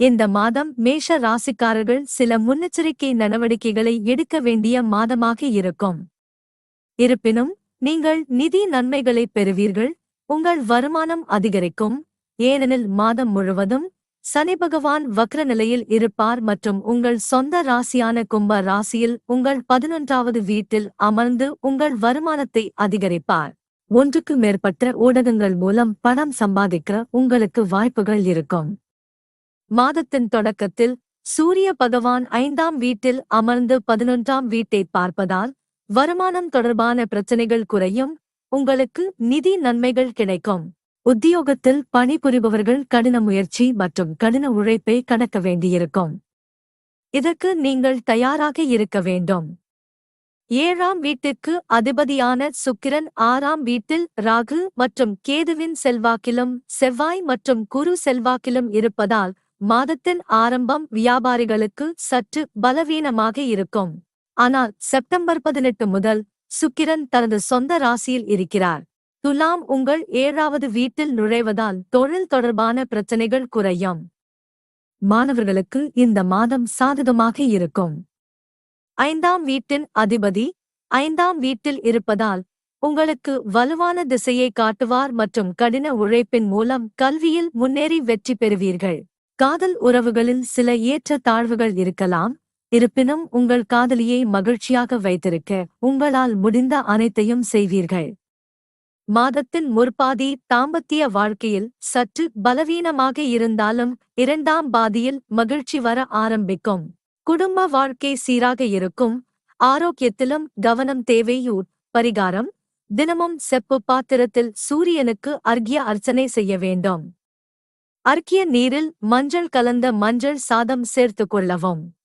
இந்த மாதம் மேஷ ராசிக்காரர்கள் சில முன்னெச்சரிக்கை நடவடிக்கைகளை எடுக்க வேண்டிய மாதமாக இருக்கும். இருப்பினும் நீங்கள் நிதி நன்மைகளை பெறுவீர்கள் உங்கள் வருமானம் அதிகரிக்கும் ஏனெனில் மாதம் முழுவதும் சனி பகவான் வக்ர நிலையில் இருப்பார் மற்றும் உங்கள் சொந்த ராசியான கும்ப ராசியில் உங்கள் பதினொன்றாவது வீட்டில் அமர்ந்து உங்கள் வருமானத்தை அதிகரிப்பார். ஒன்றுக்கு மேற்பட்ட ஊடகங்கள் மூலம் பணம் சம்பாதிக்க உங்களுக்கு வாய்ப்புகள் இருக்கும். மாதத்தின் தொடக்கத்தில் சூரிய பகவான் ஐந்தாம் வீட்டில் அமர்ந்து பதினொன்றாம் வீட்டை பார்ப்பதால் வருமானம் தொடர்பான பிரச்சனைகள் குறையும் உங்களுக்கு நிதி நன்மைகள் கிடைக்கும். உத்தியோகத்தில் பணிபுரிபவர்கள் கடின முயற்சி மற்றும் கடின உழைப்பை கடக்க வேண்டியிருக்கும். இதற்கு நீங்கள் தயாராக இருக்க வேண்டும். ஏழாம் வீட்டிற்கு அதிபதியான சுக்கிரன் ஆறாம் வீட்டில் ராகு மற்றும் கேதுவின் செல்வாக்கிலும் செவ்வாய் மற்றும் குரு செல்வாக்கிலும் இருப்பதால் மாதத்தின் ஆரம்பம் வியாபாரிகளுக்கு சற்று பலவீனமாக இருக்கும். ஆனால் செப்டம்பர் பதினெட்டு முதல் சுக்கிரன் தனது சொந்த ராசியில் இருக்கிறார். துலாம் உங்கள் ஏழாவது வீட்டில் நுழைவதால் தொழில் தொடர்பான பிரச்சனைகள் குறையும். மாணவர்களுக்கு இந்த மாதம் சாதகமாக இருக்கும். ஐந்தாம் வீட்டின் அதிபதி ஐந்தாம் வீட்டில் இருப்பதால் உங்களுக்கு வலுவான திசையை காட்டுவார் மற்றும் கடின உழைப்பின் மூலம் கல்வியில் முன்னேறி வெற்றி பெறுவீர்கள். காதல் உறவுகளில் சில ஏற்ற தாழ்வுகள் இருக்கலாம். இருப்பினும் உங்கள் காதலியை மகிழ்ச்சியாக வைத்திருக்க உங்களால் முடிந்த அனைத்தையும் செய்வீர்கள். மாதத்தின் முற்பாதி தாம்பத்திய வாழ்க்கையில் சற்று பலவீனமாக இருந்தாலும் இரண்டாம் பாதியில் மகிழ்ச்சி வர ஆரம்பிக்கும். குடும்ப வாழ்க்கை சீராக இருக்கும். ஆரோக்கியத்திலும் கவனம் தேவையூர் பரிகாரம் தினமும் செப்பு பாத்திரத்தில் சூரியனுக்கு அர்க்கிய அர்ச்சனை செய்ய வேண்டும். அர்க்கிய நீரில் மஞ்சள் கலந்த மஞ்சள் சாதம் சேர்த்துக் கொள்ளவும்.